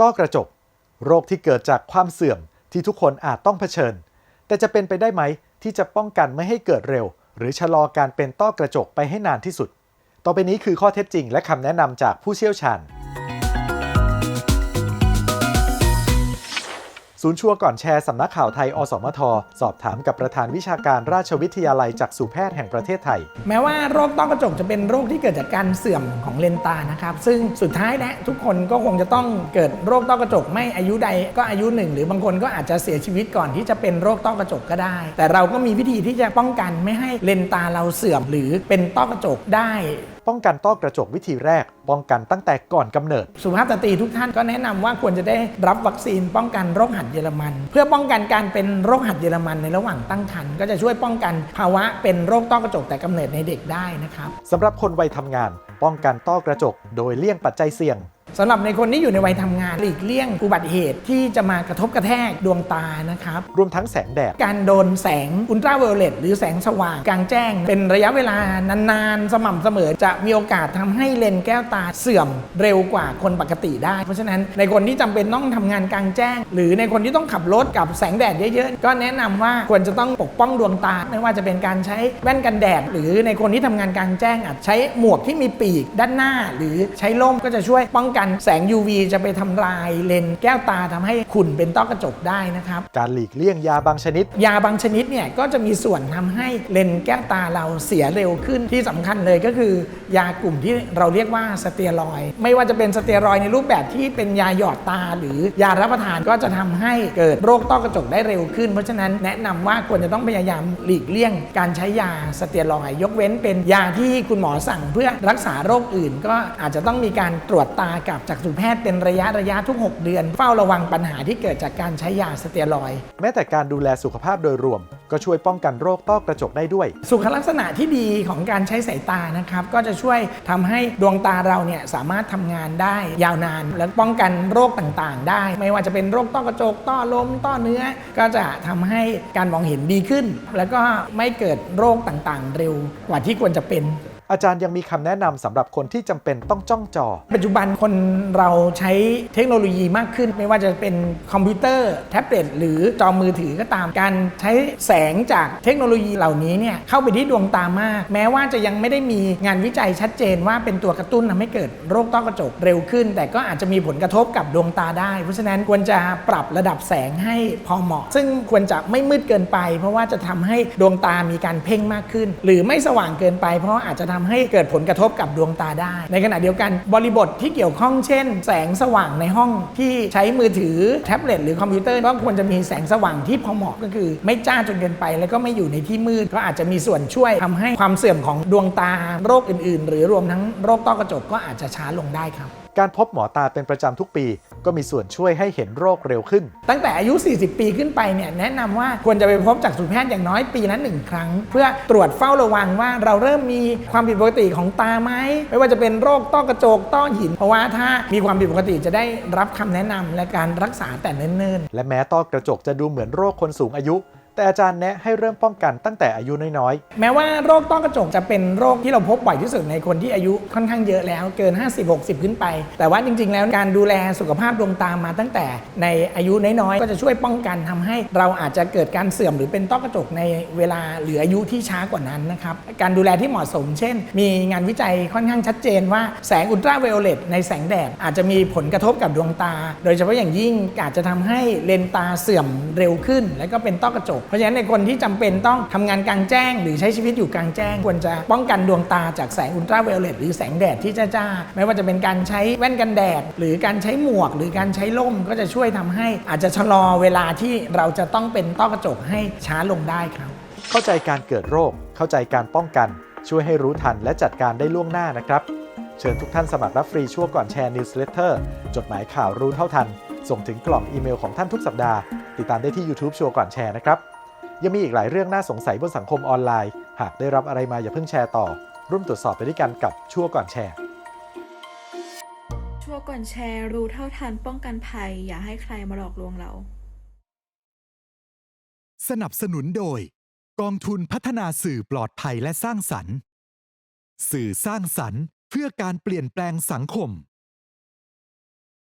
ต้อกระจก โรคที่เกิดจากความเสื่อมที่ทุกคนอาจต้องเผชิญ แต่จะเป็นไปได้ไหมที่จะป้องกันไม่ให้เกิดเร็ว หรือชะลอการเป็นต้อกระจกไปให้นานที่สุด ต่อไปนี้คือข้อเท็จจริงและคำแนะนำจากผู้เชี่ยวชาญ ศูนย์ชัวร์ก่อนแชร์สำนักข่าวไทย อสมท สอบถามกับประธานวิชาการราชวิทยาลัยจักษุแพทย์แห่งประเทศไทย แม้ว่าโรคต้อกระจกจะเป็นโรคที่เกิดจากการเสื่อมของเลนตานะครับ ซึ่งสุดท้ายแล้วทุกคนก็คงจะต้องเกิดโรคต้อกระจก ไม่อายุใดก็อายุหนึ่งหรือบางคนก็อาจจะเสียชีวิตก่อนที่จะเป็นโรคต้อกระจกก็ได้ แต่เราก็มีวิธีที่จะป้องกันไม่ให้เลนตาเราเสื่อมหรือเป็นต้อกระจกได้ ป้องกันต้อกระจกวิธีแรก ป้องกันตั้งแต่ก่อนกำเนิด สุภาพสตรีทุกท่านก็แนะนำว่าควรจะได้รับวัคซีนป้องกันโรคหัดเยอรมัน เพื่อป้องกันการเป็นโรคหัดเยอรมันในระหว่างตั้งครรภ์ก็จะช่วยป้องกันภาวะเป็นโรคต้อกระจกแต่กำเนิดในเด็กได้นะครับสำหรับคนวัยทำงาน ป้องกันต้อกระจก โดยเลี่ยงปัจจัยเสี่ยง สำหรับในคนที่อยู่ในวัยทำงานหลีกเลี่ยงอุบัติเหตุที่จะมากระทบกระแทกดวงตานะครับ รวมทั้งแสงแดด การโดนแสงอุลตราไวโอเลตหรือแสงสว่างกลางแจ้ง เป็นระยะเวลานานๆ สม่ำเสมอจะมีโอกาสทำให้เลนส์แก้วตาเสื่อมเร็วกว่าคนปกติได้ เพราะฉะนั้นในคนที่จำเป็นต้องทำงานกลางแจ้ง หรือในคนที่ต้องขับรถกับแสงแดดเยอะๆ ก็แนะนำว่าควรจะต้องปกป้องดวงตา ไม่ว่าจะเป็นการใช้แว่นกันแดด หรือในคนที่ทำงานกลางแจ้งอาจใช้หมวกที่มีปีกด้านหน้า หรือใช้ล่มก็จะช่วยป้องกันแสง UV จะไปทำลายเลนส์แก้วตาทำให้ขุ่นเป็นต้อกระจกได้นะครับ การหลีกเลี่ยงยาบางชนิด ยาบางชนิดเนี่ยก็จะมีส่วนทำให้เลนส์แก้วตาเราเสียเร็วขึ้นที่สำคัญเลยก็คือ ยากลุ่มที่เราเรียกว่าสเตียรอยด์ไม่ว่าจะเป็นสเตียรอยด์ในรูปแบบที่เป็นยาหยอดตา หรือยารับประทานก็จะทำให้เกิดโรคต้อกระจกได้เร็วขึ้น เพราะฉะนั้นแนะนำว่าควรจะต้องพยายามหลีกเลี่ยง การใช้ยาสเตียรอยด์ยกเว้นเป็นยาที่คุณหมอสั่งเพื่อรักษาโรคอื่น ก็อาจจะต้องมีการตรวจตากับจักษุแพทย์เป็นระยะระยะทุก 6 เดือน เฝ้าระวังปัญหาที่เกิดจากการใช้ยาสเตียรอยด์แม้แต่การดูแลสุขภาพโดยรวม ก็ช่วยป้องกันโรคต้อกระจกได้ด้วย สุขลักษณะที่ดีของการใช้สายตานะครับ ก็จะช่วยทำให้ดวงตาเราเนี่ยสามารถทำงานได้ยาวนาน และป้องกันโรคต่างๆ ได้ ไม่ว่าจะเป็นโรคต้อกระจก ต้อลม ต้อเนื้อ ก็จะทำให้การมองเห็นดีขึ้น แล้วก็ไม่เกิดโรคต่างๆ เร็วกว่าที่ควรจะเป็น อาจารย์ยังมีคำแนะนำสำหรับคนที่จำเป็นต้องจ้องจอ ปัจจุบันคนเราใช้เทคโนโลยีมากขึ้น ไม่ว่าจะเป็นคอมพิวเตอร์แท็บเล็ตหรือจอมือถือก็ตามการใช้แสงจากเทคโนโลยีเหล่านี้เนี่ยเข้าไปที่ดวงตามาก แม้ว่าจะยังไม่ได้มีงานวิจัยชัดเจนว่าเป็นตัวกระตุ้นทำให้เกิดโรคต้อกระจกเร็วขึ้น แต่ก็อาจจะมีผลกระทบกับดวงตาได้ เพราะฉะนั้นควรจะปรับระดับแสงให้พอเหมาะ ซึ่งควรจะไม่มืดเกินไป เพราะว่าจะทำให้ดวงตามีการเพ่งมากขึ้น หรือไม่สว่างเกินไป เพราะอาจจะทำให้เกิดผลกระทบกับดวงตาได้ ในขณะเดียวกันบริบทที่เกี่ยวข้องเช่น แสงสว่างในห้องที่ใช้มือถือแท็บเล็ตหรือคอมพิวเตอร์ก็ควรจะมีแสงสว่างที่พอเหมาะก็คือ ไม่จ้าจนเกินไป แล้วก็ไม่อยู่ในที่มืดก็อาจจะมีส่วนช่วยทำให้ความเสื่อมของดวงตาโรคอื่น ๆ หรือรวมทั้งโรคต้อกระจกก็อาจจะช้าลงได้ครับ การพบหมอตาเป็นประจำทุกปี ก็มีส่วนช่วยให้เห็นโรคเร็วขึ้น ตั้งแต่อายุ 40 ปีขึ้นไปเนี่ยแนะนำว่าควรจะไปพบจักษุแพทย์อย่างน้อยปีละหนึ่งครั้ง เพื่อตรวจเฝ้าระวังว่าเราเริ่มมีความผิดปกติของตาไหมไม่ว่าจะเป็นโรคต้อกระจกต้อหิน เพราะว่าถ้ามีความผิดปกติจะได้รับคำแนะนำและการรักษาแต่เนิ่นๆและแม้ต้อกระจกจะดูเหมือนโรคคนสูงอายุ แต่อาจารย์แนะให้เริ่มป้องกันตั้งแต่อายุน้อยแม้ว่าโรคต้อกระจกจะเป็นโรคที่เราพบบ่อยที่สุดในคนที่อายุค่อนข้างเยอะแล้วเกิน 50-60 ขึ้นไป แต่ว่าจริง ๆ แล้วการดูแลสุขภาพดวงตามาตั้งแต่ในอายุน้อยๆก็จะช่วยป้องกันทำให้เราอาจจะเกิดการเสื่อมหรือเป็นต้อกระจกในเวลาหรืออายุที่ช้ากว่านั้นนะครับการดูแลที่เหมาะสม เช่น มีงานวิจัยค่อนข้างชัดเจนว่าแสงอุลตราไวโอเลตในแสงแดดอาจจะมีผลกระทบกับดวงตา โดยเฉพาะอย่างยิ่งอาจจะทำให้เลนส์ตาเสื่อมเร็วขึ้น และก็เป็นต้อกระจกเพราะฉะนั้นในคนที่จำเป็นต้องทำงานกลางแจ้ง หรือใช้ชีวิตอยู่กลางแจ้ง ควรจะป้องกันดวงตาจากแสงอุลตราไวโอเลตหรือแสงแดดที่จ้าๆไม่ว่าจะเป็นการใช้แว่นกันแดด หรือการใช้หมวก หรือการใช้ล่มก็จะช่วยทำให้อาจจะชะลอเวลาที่เราจะต้องเป็นต้อกระจกให้ช้าลงได้ครับ เข้าใจการเกิดโรค เข้าใจการป้องกัน ช่วยให้รู้ทันและจัดการได้ล่วงหน้านะครับ เชิญทุกท่านสมัครรับฟรีชั่วก่อนแชร์นิวส์เลเตอร์จดหมายข่าวรู้เท่าทัน ส่งถึงกล่องอีเมลของท่านทุกสัปดาห์ ติดตามได้ที่ YouTube ชัวร์ก่อนแชร์นะครับ ยังมีอีกหลายเรื่องน่าสงสัยบนสังคมออนไลน์ หากได้รับอะไรมาอย่าเพิ่งแชร์ต่อ ร่วมตรวจสอบไปด้วยกันกับชั่วก่อนแชร์ ชั่วก่อนแชร์รู้เท่าทันป้องกันภัย อย่าให้ใครมาหลอกลวงเรา สนับสนุนโดย กองทุนพัฒนาสื่อปลอดภัยและสร้างสรรค์ สื่อสร้างสรรค์เพื่อการเปลี่ยนแปลงสังคม